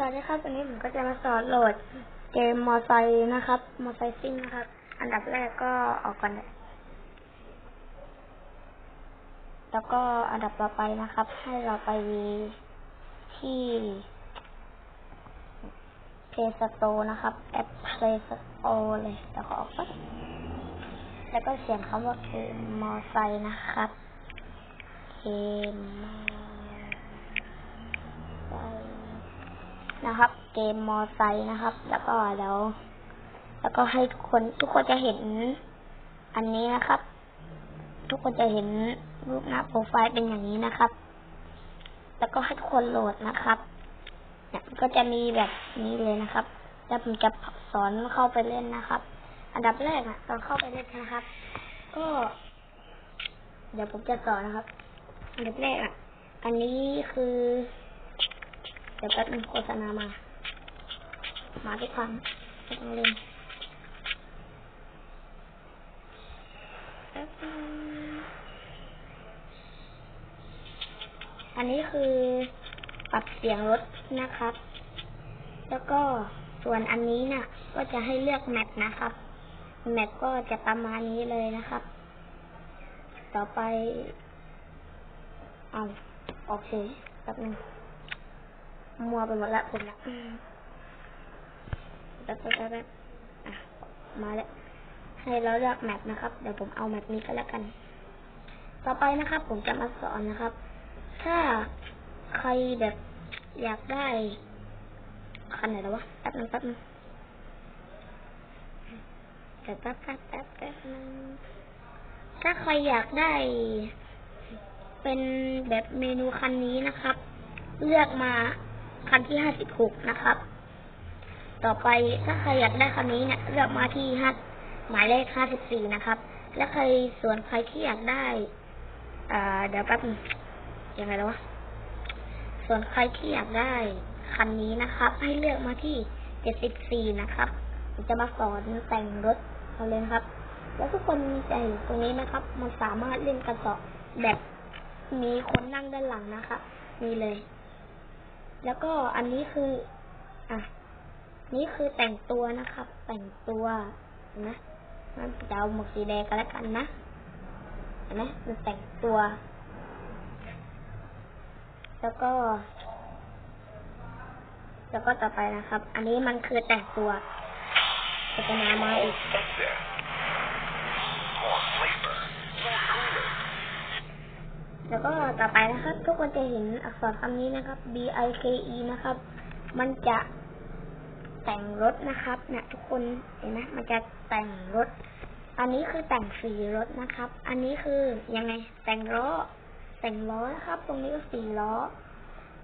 สวัสดีครับวันนี้ผมก็จะมาสอนโหลดเกมมอไซค์นะครับ มอไซซิ่งนะครับ อันดับแรกก็ออกก่อนเลยแล้วก็อันดับต่อไปนะครับ ให้เราไปที่ Play Store นะครับ แอป Play Store เลยแล้วก็ออกปั๊บแล้วก็เขียนคำว่าเกมมอไซค์นะครับ เกมมอไซค์ นะครับ เกมมอไซค์นะครับ แล้วก็แล้ว แล้วก็ให้ทุกคนทุกคนจะเห็น อันนี้นะครับ ทุกคนจะเห็นรูปหน้าโปรไฟล์เป็นอย่างนี้นะครับ แล้วก็ให้ทุกคนโหลดนะครับเนี่ยก็จะมีแบบนี้เลยนะครับ แล้วผมจะสอนเข้าไปเล่นนะครับ อันดับแรกอะตอนเข้าไปเล่นนะครับ ก็ เดี๋ยวผมจะสอนนะครับ อันดับแรกอะอันนี้คือ เดี๋ยวแป๊บนึงโฆษณามา มาที่ความไม่ต้องเล่นแป๊บนึงอันนี้คือปรับเสียงรถนะครับ แล้วก็ส่วนอันนี้น่ะ ก็จะให้เลือกแมปนะครับ แมปก็จะประมาณนี้เลยนะครับ ต่อไปเอาโอเคแป๊บนึง มัวไปหมดละผมละแป๊บแป๊บแป๊บอะ มาแล้ว ให้เราเลือกแมปนะครับ เดี๋ยวผมเอาแมปนี้ก็แล้วกัน ต่อไปนะครับ ผมจะมาสอนนะครับ ถ้าใครแบบอยากได้คันไหนแล้ววะ แป๊บนึงแป๊บนึงแป๊บแป๊บแป๊บแป๊บแป๊บนึงถ้าใครอยากได้ เป็นแบบเมนูคันนี้นะครับ เลือกมา คันที่ห้าสิบหกนะครับ ต่อไปถ้าใครอยากได้คันนี้เนี่ยเลือกมาที่ห้าหมายเลขห้าสิบสี่นะครับ และใครส่วนใครที่อยากได้อ่าเดี๋ยวแป๊บยังไงแล้ววะส่วนใครที่อยากได้คันนี้นะครับ ให้เลือกมาที่เจ็ดสิบสี่นะครับจะมาสอนแต่งรถเอาเลยครับ แล้วทุกคนจะเห็นตรงนี้นะครับ มันสามารถเล่นกระสอบแบบมีคนนั่งด้านหลังนะครับนี่เลย แล้วก็อันนี้คือ อะ นี่คือแต่งตัวนะครับ แต่งตัวนไหมมันจะเอาหมวกสีแดงกันแล้วกันนะเห็นไหมมันแต่งตัว แล้วก็ แล้วก็ต่อไปนะครับ อันนี้มันคือแต่งตัวโฆษณามาอีก แล้วก็ต่อไปนะครับ ทุกคนจะเห็นอักษรคำนี้นะครับ B I K E นะครับ มันจะแต่งรถนะครับเนี่ยทุกคนเห็นไหมมันจะแต่งรถ อันนี้คือแต่งสีรถนะครับ อันนี้คือยังไงแต่งล้อแต่งล้อนะครับ ตรงนี้ก็สีล้อ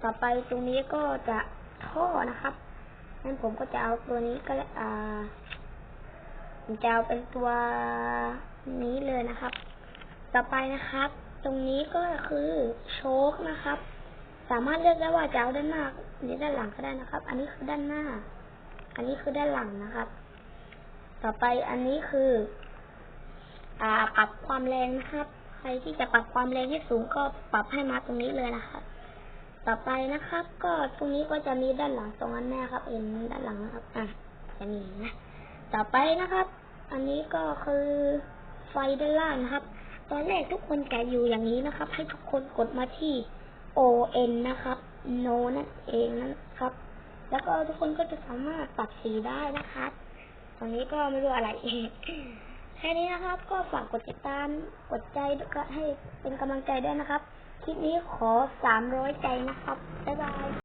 ต่อไปตรงนี้ก็จะท่อนะครับงั้นผมก็จะเอาตัวนี้ก็อ่าผมจะเอาเป็นตัวนี้เลยนะครับ ต่อไปนะครับ ตรงนี้ก็คือโชคนะครับ สามารถเลือกได้ว่าจะเอาด้านหน้าหรือด้านหลังก็ได้นะครับ อันนี้คือด้านหน้า อันนี้คือด้านหลังนะครับ ต่อไปอันนี้คือ อ่าปรับความแรงนะครับ ใครที่จะปรับความแรงให้สูงก็ปรับให้มาตรงนี้เลยนะครับ ต่อไปนะครับ ก็ตรงนี้ก็จะมีด้านหลังตรงนั้นแน่ครับ เอ็นด้านหลังนะครับ อะจะมีนะ ต่อไปนะครับ อันนี้ก็คือไฟด้านล่างนะครับ ตอนแรกทุกคนแกะอยู่อย่างนี้นะครับ ให้ทุกคนกดมาที่ O N นะครับ No นั่นเองนะครับ แล้วก็ทุกคนก็จะสามารถปรับสีได้นะครับ ตอนนี้ก็ไม่รู้อะไรแค่นี้นะครับ ก็ฝากกดติดตาม กดใจก็ให้เป็นกำลังใจด้วยนะครับ คลิปนี้ขอสามร้อยใจนะครับ บ๊ายบาย